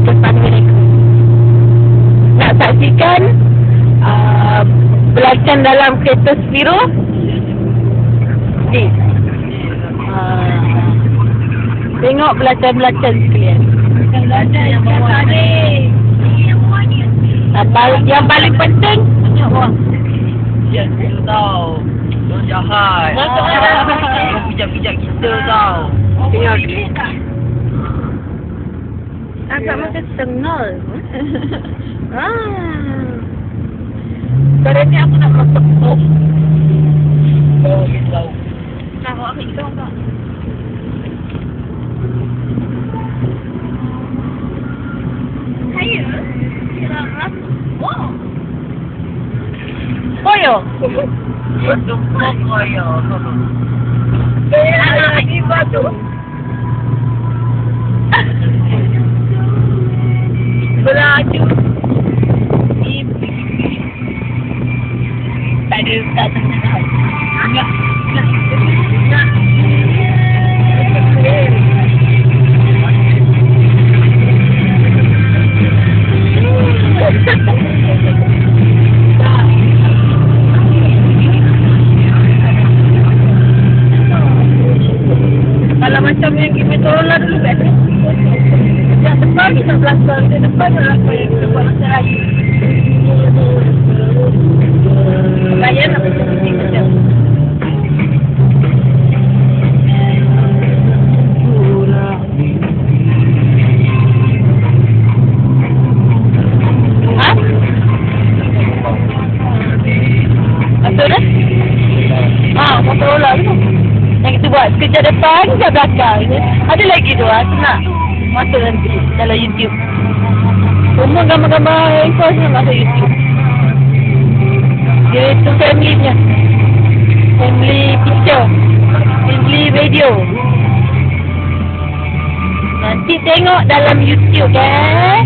betul mereka. Nak saksikan uh, belacan dalam kereta Spiro? Ni. Uh, tengok belacan-belacan sekalian. Belajar yang bawah ni. Yang bawah ni. Pal- yang paling penting, Ya, tahu. Orang jahat. Ah. pijak-pijak kita tahu. tengok? Agak macam tengol. ah. Sebenarnya aku nak masak sop. Oh, tahu. Tahu aku itu apa? Saya kira rasa. Wow. Koyo. Untuk koyo. Saya ada di batu. Kalau macam yang kita lah dulu kan. Yang depan kita belakang, yang depan belakang yang kita buat dah? Ah, Motorola tu. Yang kita buat kerja depan, kerja belakang. Ada lagi tu ah, aku nak masuk nanti dalam YouTube. Semua gambar-gambar info semua masuk YouTube. Dia itu family punya. Family picture. Family video. Nanti tengok dalam YouTube eh.